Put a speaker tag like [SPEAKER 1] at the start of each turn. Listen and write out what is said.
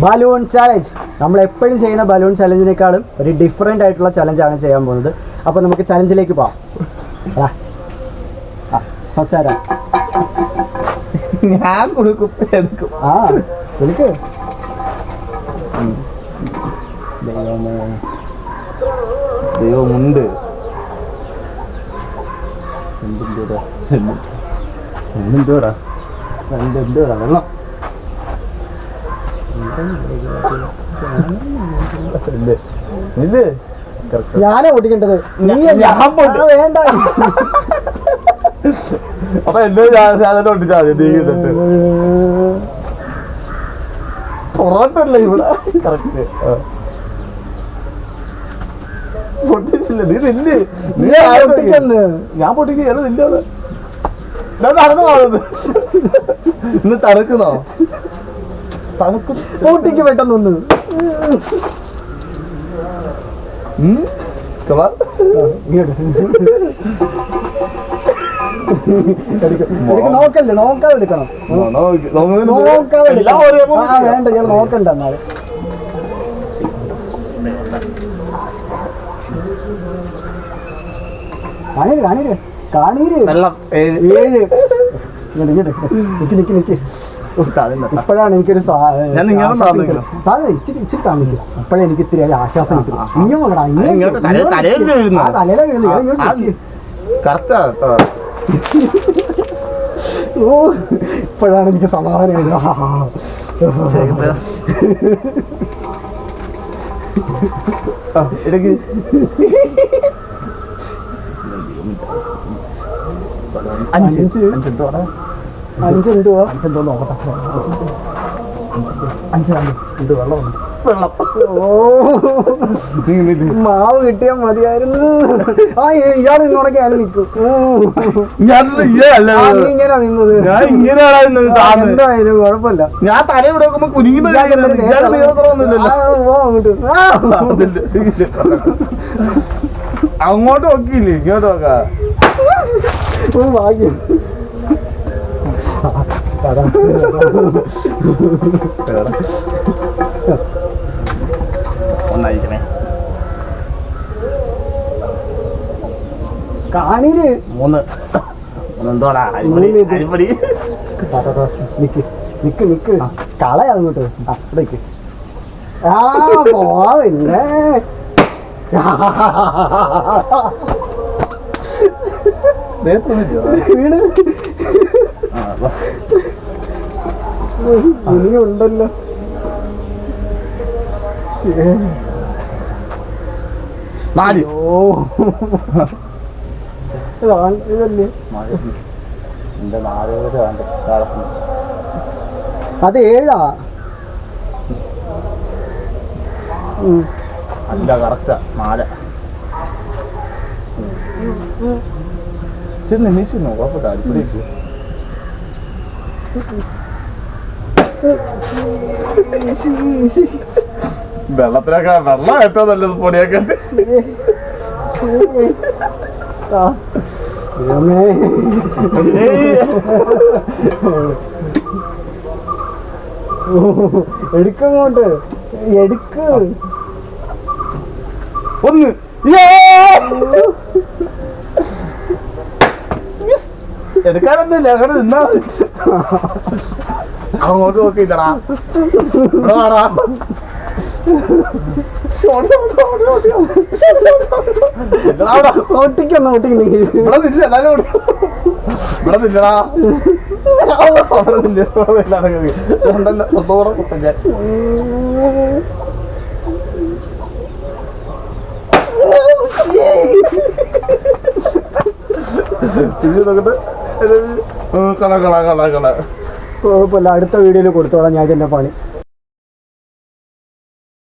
[SPEAKER 1] Balloon challenge നമ്മൾ എപ്പോഴും ചെയ്യുന്ന ബലൂൺ ചലഞ്ചിനേക്കാളും ഒരു ഡിഫറെന്റ് ആയിട്ടുള്ള ചലഞ്ചാണ് ചെയ്യാൻ പോകുന്നത്. അപ്പോൾ നമുക്ക് ചലഞ്ചിലേക്ക് പോവാം. ഫസ്റ്റ് ആരാ?
[SPEAKER 2] ഞാൻ കൊടുക്കും.
[SPEAKER 1] ആ എനിക്ക്
[SPEAKER 2] ദൈവമുണ്ട്. എന്തെന്തോടാ എന്തെന്തോടാ വെള്ളം. ഇത്.
[SPEAKER 1] ഞാനാ പൊട്ടിക്കേണ്ടത്. നീയല്ല.
[SPEAKER 2] ഞാൻ
[SPEAKER 1] വേണ്ട.
[SPEAKER 2] അപ്പൊ എന്നെ ഞാൻ ഒട്ടിച്ചാ മതി നീ ചെയ്തിട്ട് പൊറോട്ടല്ലേ ഇവിടെ? കറക്റ്റ്. പൊട്ടിച്ചില്ല. നീ നില്ല്. നീ
[SPEAKER 1] നീ
[SPEAKER 2] ഞാൻ പൊട്ടിക്കുകയാണ് ഞാൻ തണുന്നു പോകുന്നത് ഇന്ന് തണുക്കുന്നോ? തണുക്കും. ഊട്ടിക്ക് പെട്ടെന്ന് ഒന്ന്.
[SPEAKER 1] നോക്കല്ലേ നോക്കാതെ എടുക്കണം. നോക്കാതെ വേണ്ട ഞാൻ നോക്കണ്ട എന്നാൽ. കാണീര് കാണീര് കാണീര്.
[SPEAKER 2] വെള്ളം ഏഴ്.
[SPEAKER 1] ഇങ്ങോട്ട് ഇങ്ങോട്ട് നിക്ക് നിക്ക് നിക്ക്. ഇപ്പോഴാണ് എനിക്കൊരു ഇച്ചിരി ഇച്ചിരി താമസിക്കുക അപ്പോഴേ എനിക്ക് ഇത്തിരി ഒരു ആശ്വാസം കിട്ടും. ഇങ്ങനെ
[SPEAKER 2] ഇങ്ങോട്ട് കേട്ടോ.
[SPEAKER 1] ഓ ഇപ്പോഴാണ് എനിക്ക് സമാധാനം
[SPEAKER 2] ഇടയ്ക്ക് അഞ്ച്.
[SPEAKER 1] അഞ്ച്.
[SPEAKER 2] അഞ്ച്
[SPEAKER 1] എന്തുവാ
[SPEAKER 2] അഞ്ചെന്തോ നോക്കട്ടെ.
[SPEAKER 1] അഞ്ച്
[SPEAKER 2] വെള്ളമുണ്ട്. വെള്ളം.
[SPEAKER 1] ഓ. മാവ് കിട്ടിയാൽ മതിയായിരുന്നു. ആ ഇയാൾ നിന്നോടൊക്കെ ഞാൻ നിൽക്കും.
[SPEAKER 2] ഞാൻ
[SPEAKER 1] നീ ഇങ്ങനെ നിന്നത്.
[SPEAKER 2] ഞാൻ ഇങ്ങനെയാണ് നിന്നത് താന്ന്.
[SPEAKER 1] എന്തായാലും കുഴപ്പമില്ല.
[SPEAKER 2] ഞാൻ തല ഇവിടെ വെക്കുമ്പോ കുനിങ്ങി
[SPEAKER 1] ഞാൻ ചെന്നിട്ട് ആ, ഓ, അങ്ങോട്ട്. ആ.
[SPEAKER 2] അങ്ങോട്ട് നോക്കിയില്ലേ? ഇങ്ങോട്ട് നോക്കാം.
[SPEAKER 1] ഭാഗ്യം.
[SPEAKER 2] ഒന്നായിരിക്കണേ.
[SPEAKER 1] കാണീര്
[SPEAKER 2] മൂന്ന്. എന്തോടാ
[SPEAKER 1] ദാ, ദാ, നിക്ക് നിക്ക് നിക്ക്. കളയാ അങ്ങോട്ട്. നിക്ക് ആ പോവില്ലേ. നേരത്തെ ഇനിയുണ്ടല്ലോ ശ്ശേ.
[SPEAKER 2] നാല്.
[SPEAKER 1] ഓ ഇതാണ് ഇതല്ലേ?
[SPEAKER 2] എന്റെ നാല് പേര് വേണ്ട താളസം
[SPEAKER 1] അത് ഏഴാ.
[SPEAKER 2] അല്ല കറക്റ്റാ നാല്. ചെന്ന് എണീച്ചിരുന്നു? കുഴപ്പമില്ല അരിപ്പൊടി ഇട്ടു. വെള്ളത്തിലൊക്കെ വെള്ളം ഏറ്റവും നല്ലത് പൊടിയൊക്കെ ഇട്ട്.
[SPEAKER 1] ആ. ദൈവമേ.
[SPEAKER 2] ഏയ്.
[SPEAKER 1] ഓ, എടുക്കങ്ങോട്ട് എടുക്ക്
[SPEAKER 2] ഒന്ന് എടുക്കാനൊന്നും എടുക്കാനൊന്നുമില്ല അങ്ങനെ നിന്നാ. അങ്ങോട്ട് നോക്കിട്ടടാ ഇവിടെ വാടാ.
[SPEAKER 1] ഒട്ടിക്കുന്ന ഒട്ടിക്കുന്ന
[SPEAKER 2] ഇവിടെ നില്ല എല്ലാരും ഓടി. ഇവിടെ നില്ലടാ അവിടെ നില്ല ഇവിടെ നില്ല അടങ്ങി. ഉണ്ടല്ലോ, ഒന്നുകൂടെ കുത്താം ഞാൻ. നോക്കട്ടെ. കള കള കള കള
[SPEAKER 1] കുഴപ്പമില്ല അടുത്ത വീഡിയോയിൽ കൊടുത്തോളാം ഞാൻ ഇതിന്റെ പണി.